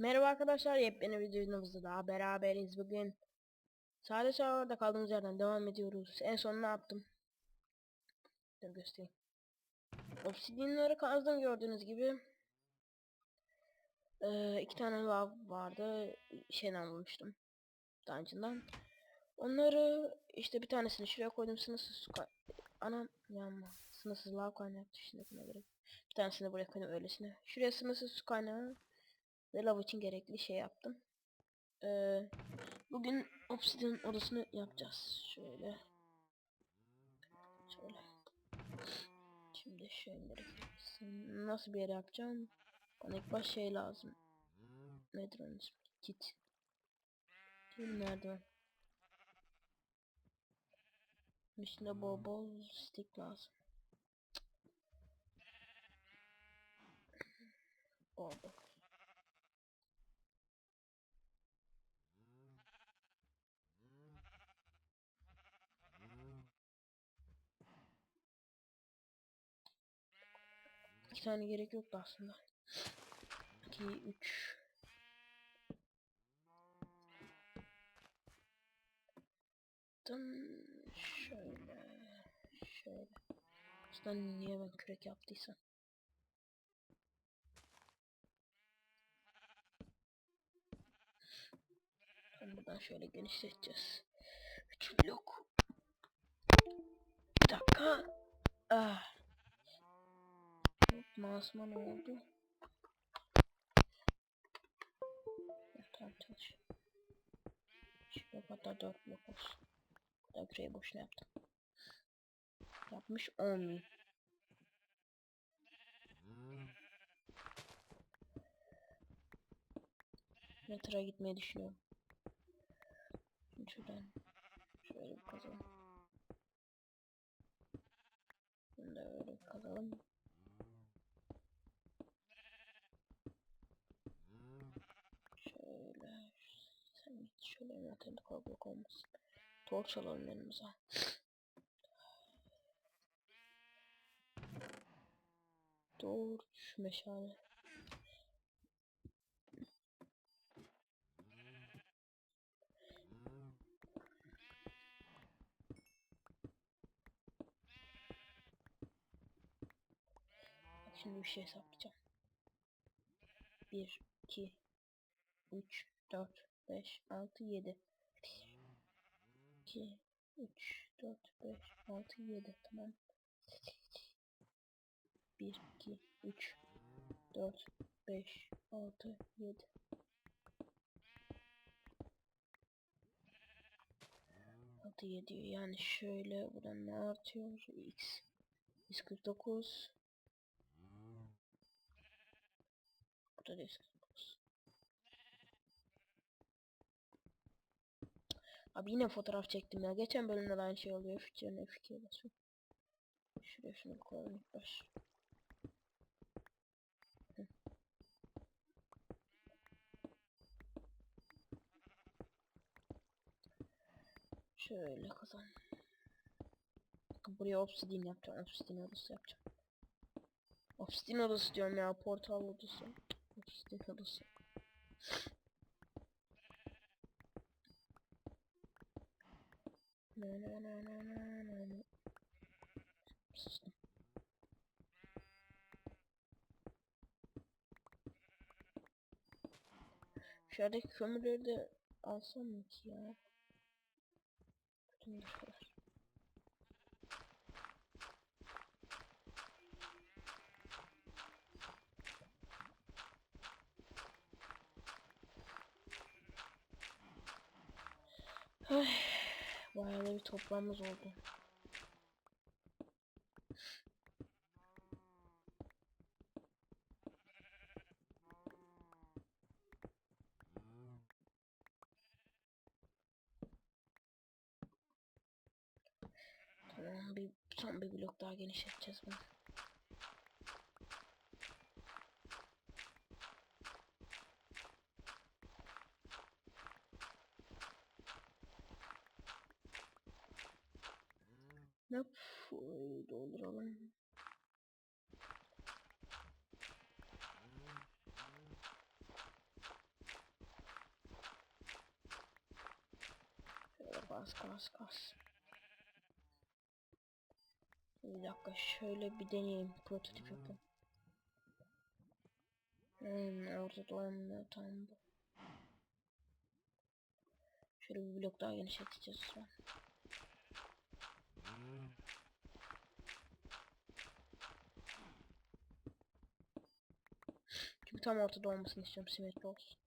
Merhaba arkadaşlar, yepyeni videomuzda daha beraberiz bugün. Sadece orada kaldığımız yerden devam ediyoruz. En son ne yaptım? Dur göstereyim. Obsidianları kazdım gördüğünüz gibi. Ee, iki tane lav vardı. Şeyden bulmuştum. Dungeon'dan. Onları işte bir tanesini şuraya koydum sınırsız su Anam yanma. Sınırsız lav kaynağı düşündüğüne göre. Bir tanesini buraya koydum öylesine. Şuraya sınırsız su kaynağı ve lav için gerekli şey yaptım. Ee, bugün obsidian odasını yapacağız. Şöyle. Şöyle. Şimdi şöyle. Nasıl bir yere yapacağım? Bana ilk baş şey lazım. Nedir onun ismi? Kit. Değil nerede? İçinde bol bol stick lazım. Bol İki tane gerek yoktu aslında. 2, 3. Tam şöyle. Şöyle. Aslında niye ben kürek yaptıysam. Şimdi buradan şöyle genişleteceğiz. 3 blok. Bir dakika. Ah. Ne oldu? Ya, Tamam çalışıyor. Şuraya hatta 4 blok olsun. Ben küreği boşuna yaptım. Yapmış olmayayım. Metroya gitmeyi düşünüyorum. Şimdi şuradan şöyle bir kazalım. Bunu da öyle kazalım. Şöyle. Sen git envanterinde kalabalık olmasın. Torç alalım elimize. Torç meşale. Şimdi bir şey hesaplayacağım. 1, 2, 3, 4, 5, 6, 7. 2, 3, 4, 5, 6, 7. Tamam. 1, 2, 3, 4, 5, 6, 7. Altı yedi yani şöyle buradan ne artıyor x 149 burada da 149 Abi yine fotoğraf çektim ya geçen bölümde de aynı şey oluyor F2'ye F2'ye basıyorum Şuraya şunu koyalım ilk baş. Şöyle kazan. Buraya obsidian yapacağım. Obsidian odası yapacağım. Obsidian odası diyorum ya. Portal odası. Obsidian odası. Şuradaki kömürleri de alsam mı ki ya? Bütün dışarılar. Ay, Bayağı da bir toprağımız oldu. Tamam bir son bir blok daha genişleteceğiz bunu. gibi olur ama. Şöyle bas bas bas. Bir dakika şöyle bir deneyelim prototip hmm. yapalım. Hmm, orada dolanmıyor tamam bu. Şöyle bir blok daha genişleteceğiz sonra. Çünkü tam ortada olmasını istiyorum simetri olsun.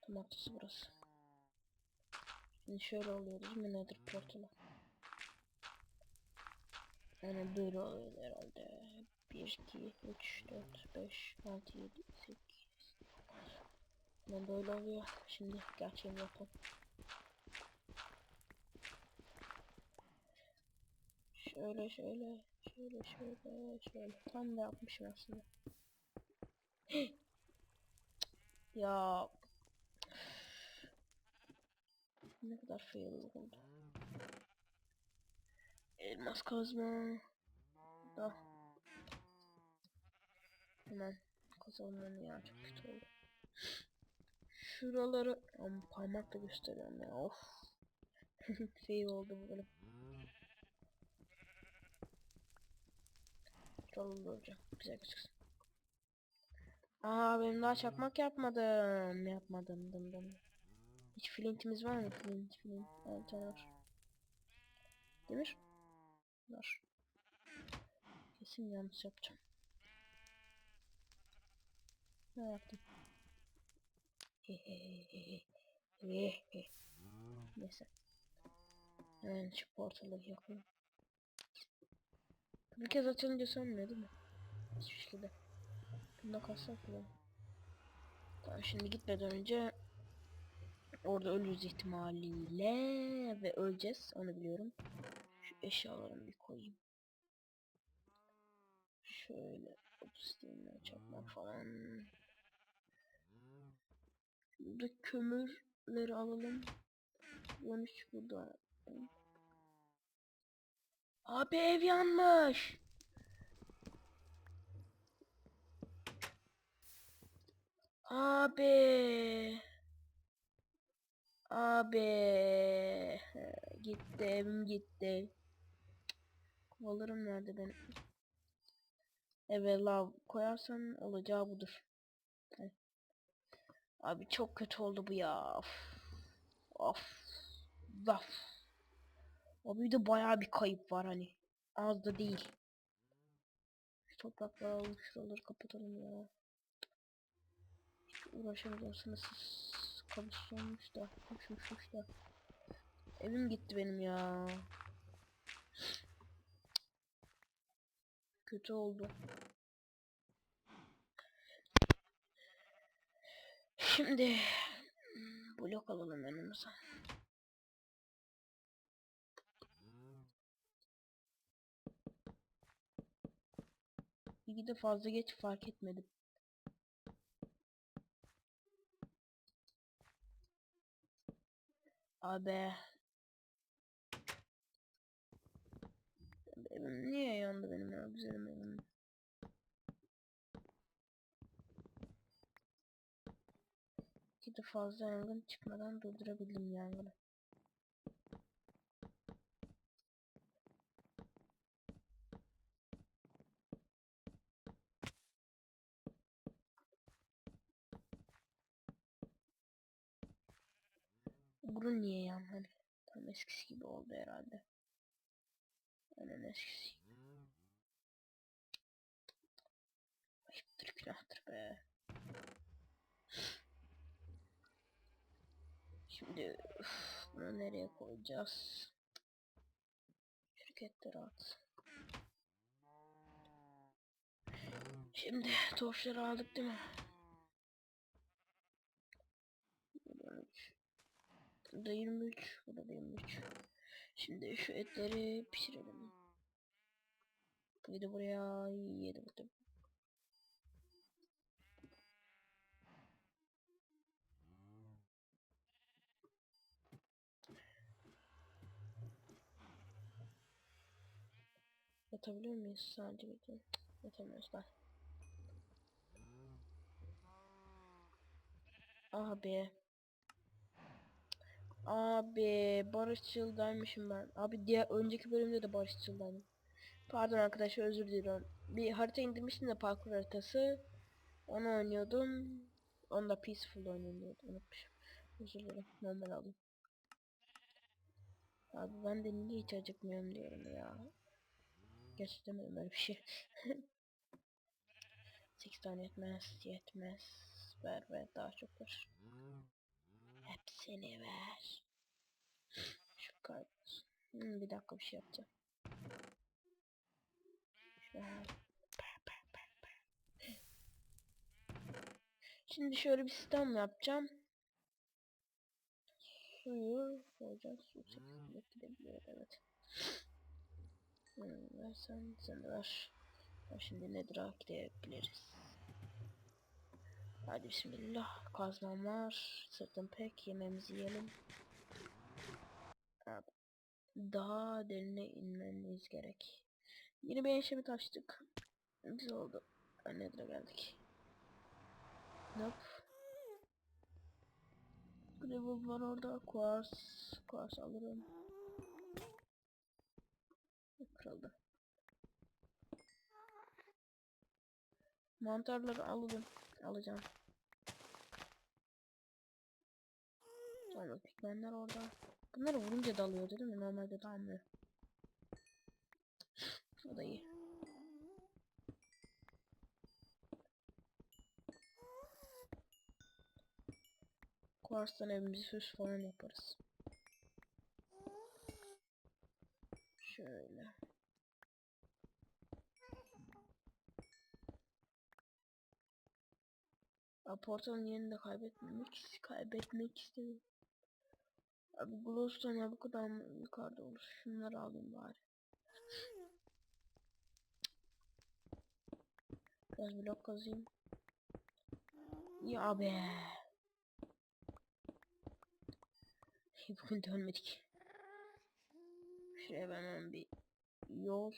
Tam ortası burası. Şimdi şöyle oluyor değil mi nedir portalı? Yani böyle oluyor herhalde. 1, 2, 3, 4, 5, 6, 7, 8. Yani böyle oluyor. Şimdi gerçeğini yapalım. Şöyle şöyle şöyle şöyle şöyle tam da yapmışım aslında. ya ne kadar fail oldu. Elmas kazma. Da. Hemen kazalım onu ya çok kötü oldu. Şuraları Ama parmakla gösteriyorum ya of. fail oldu bu bölüm. Şuraları olacak. Güzel gözüksün. Aa benim daha çakmak yapmadım. Yapmadım dım dım. Hiç flintimiz var mı? Flint, flint. Evet var. Demir? Var. Kesin yanlış yapacağım. Ne yaptım? Neyse. Hemen şu portalı yakayım. Bir kez açılınca sönmüyor değil mi? Hiçbir şekilde. Bunda kalsak bile. Tamam şimdi gitmeden önce orada ölürüz ihtimaliyle ve öleceğiz onu biliyorum. Şu eşyalarımı bir koyayım. Şöyle obsidianler çakmak falan. Burada kömürleri alalım. 13 burada. Abi ev yanmış. Abi. Abi. Gitti evim gitti. Kovalarım nerede benim? Evet lav koyarsan olacağı budur. Abi çok kötü oldu bu ya. Of. Of. Vaf. Abi bir de bayağı bir kayıp var hani. Az da değil. Şu toprakları alalım şuraları kapatalım ya. Hiç uğraşamayacağım sınırsız kabuslonmuş da. Uçmuşmuş da. Evim gitti benim ya. Kötü oldu. Şimdi blok alalım yanımıza. İyi de fazla geç fark etmedim. Abi. Evim niye yandı benim ya güzelim evim. İki de fazla yangın çıkmadan durdurabildim yangını. Burun niye yan hani? Tam eskisi gibi oldu herhalde. Aynen eskisi gibi. Ayıptır günahtır be. Şimdi üf, bunu nereye koyacağız? Şirketleri at. Şimdi torçları aldık değil mi? Şurada 23, burada 23. Şimdi şu etleri pişirelim. Burayı buraya yedi burada. Yatabiliyor muyuz sadece bekleyin. Yatamıyoruz lan. Ah be. Abi barışçıldaymışım ben. Abi diğer önceki bölümde de barışçıldaydım. Pardon arkadaşlar özür diliyorum. Bir harita indirmiştim de parkur haritası. Onu oynuyordum. Onu da peaceful oynuyordum. Unutmuşum. Özür dilerim. Normal alayım. Abi ben de niye hiç acıkmıyorum diyorum ya. Gerçekten öyle bir şey. 8 tane yetmez, yetmez. Ver ver daha çok ver. Hepsini ver. Şu kaybolsun. Hmm, bir dakika bir şey yapacağım. Şöyle. Şimdi şöyle bir sistem yapacağım. Suyu koyacağız. Su sekizde gidebiliyor evet. Hmm, versen sen de ver. Şimdi nedir gidebiliriz. Hadi bismillah. Kazmam var. Sırtım pek. Yemeğimizi yiyelim. Daha derine inmemiz gerek. Yeni bir enşemi taştık. Güzel oldu. Nether'a geldik. Nope. Gravel var orada. Quartz. Quartz alırım. Kırıldı. Mantarları alalım. Alacağım. Sonra pigmenler orada. Bunları vurunca dalıyor değil mi? Normalde dalmıyor. O da iyi. Kuars'tan evimizi süs falan yaparız. Şöyle. Abi portalın yerini kaybetmemek, kaybetmek istemiyorum. Abi glowstone ya bu kadar yukarıda olur? Şunları alayım bari. Biraz blok kazayım. Ya be. Bugün dönmedik. Şuraya ben hemen bir yol.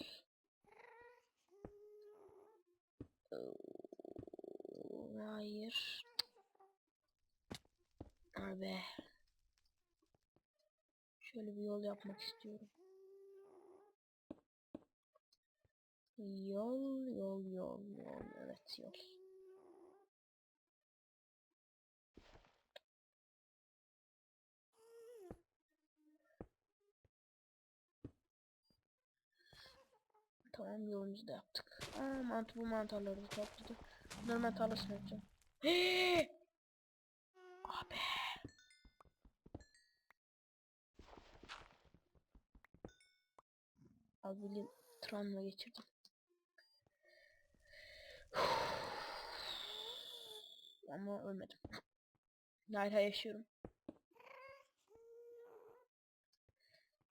Ee, Hayır. Abi. Şöyle bir yol yapmak istiyorum. Yol, yol, yol, yol. Evet yol. Tamam yolumuzu da yaptık. Aa mantı bu mantarları da tarlasına yapacağım. Heee! Abi. Abi bildiğin travma geçirdim. Ama ölmedim. Hala yaşıyorum.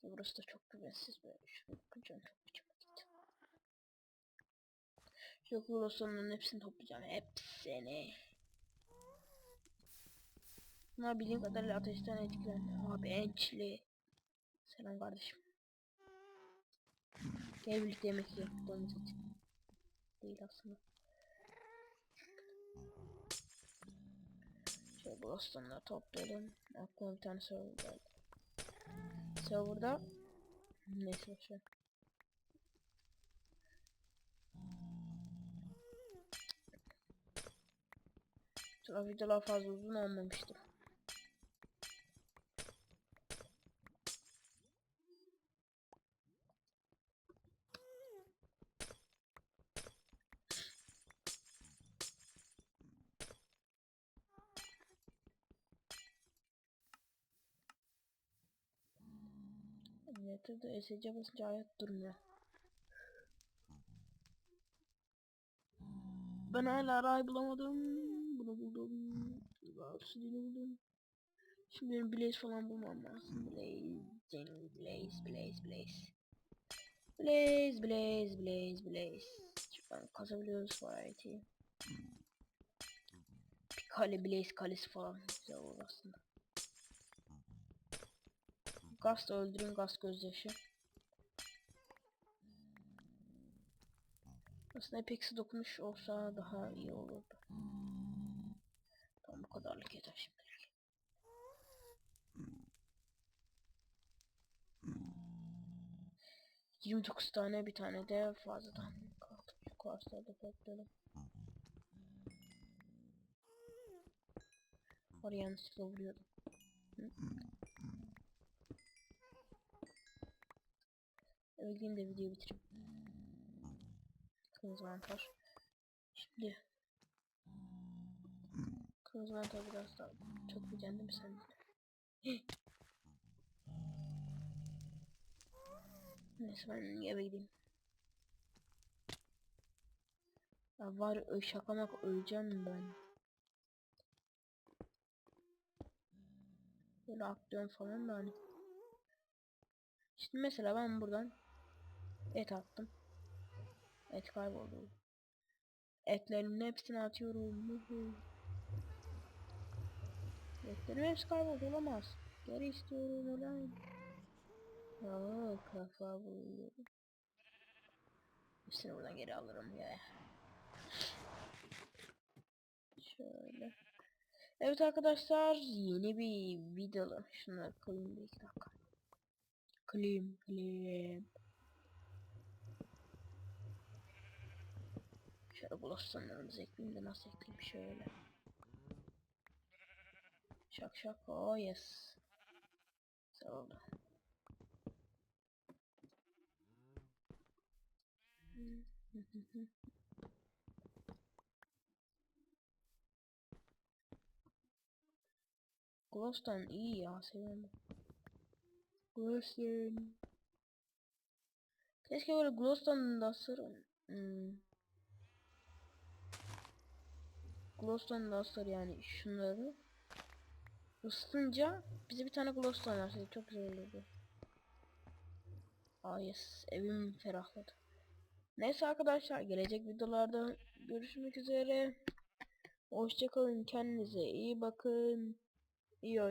Burası da çok güvensiz böyle. Şuna bakınca çok hoşuma Şu Gloson'un hepsini toplayacağım. Hepsini. Bunlar bildiğim kadarıyla ateşten etkilendi. Abi ençli. Selam kardeşim. Gel birlikte yemek yiyelim. Domuz eti. Değil aslında. Şöyle Gloson'ları toplayalım. Aklıma bir tane server geldi. Server'da Neyse boşver. Sonra videolar fazla uzun olmamıştır. Nether'da SC basınca hayat durmuyor. Ben hala ray bulamadım. Bunu buldum. Varsiliğini buldum. Şimdi Blaze falan bulmam lazım. Blaze, Blaze, Blaze, Blaze. Blaze, Blaze, Blaze, Blaze. Şuradan kazabiliyoruz variety. Bir kale Blaze kalesi falan güzel olur aslında. Gaz öldürün gaz gözyaşı. Aslında Apex'i dokunmuş olsa daha iyi olurdu. Kadarlık yeter şimdi. 29 tane bir tane de fazladan kaldı. Şu kuarsları da toplayalım. Oraya yanlışlıkla vuruyordum. Hı? De videoyu bitireyim. Kırmızı mantar. Şimdi Kırmızı mantar biraz daha çok yiyeceksin değil mi sen? de? Neyse ben eve gideyim. Ya var şakamak öleceğim ben. Böyle atlıyorum falan da hani. Şimdi mesela ben buradan et attım. Et kayboldu. Etlerin hepsini atıyorum. Etlerin hepsi kayboldu. Geri istiyorum ulan. Aa, kafa buluyorum. Hepsini buradan geri alırım ya. Şöyle. Evet arkadaşlar yeni bir video. Şunları koyayım bir dakika. Klim klim. Şöyle glowstone'larımızı ekleyeyim de nasıl ekleyeyim şöyle. Şak şak oh yes. Güzel oldu. Glowstone iyi ya seviyorum. Glowstone. Keşke böyle Glowstone'da asır. Hmm. Glowstone'da asır yani şunları. Isıtınca bize bir tane Glowstone verseydi çok güzel olurdu. Aa yes evim ferahladı. Neyse arkadaşlar gelecek videolarda görüşmek üzere. Hoşçakalın kendinize iyi bakın. İyi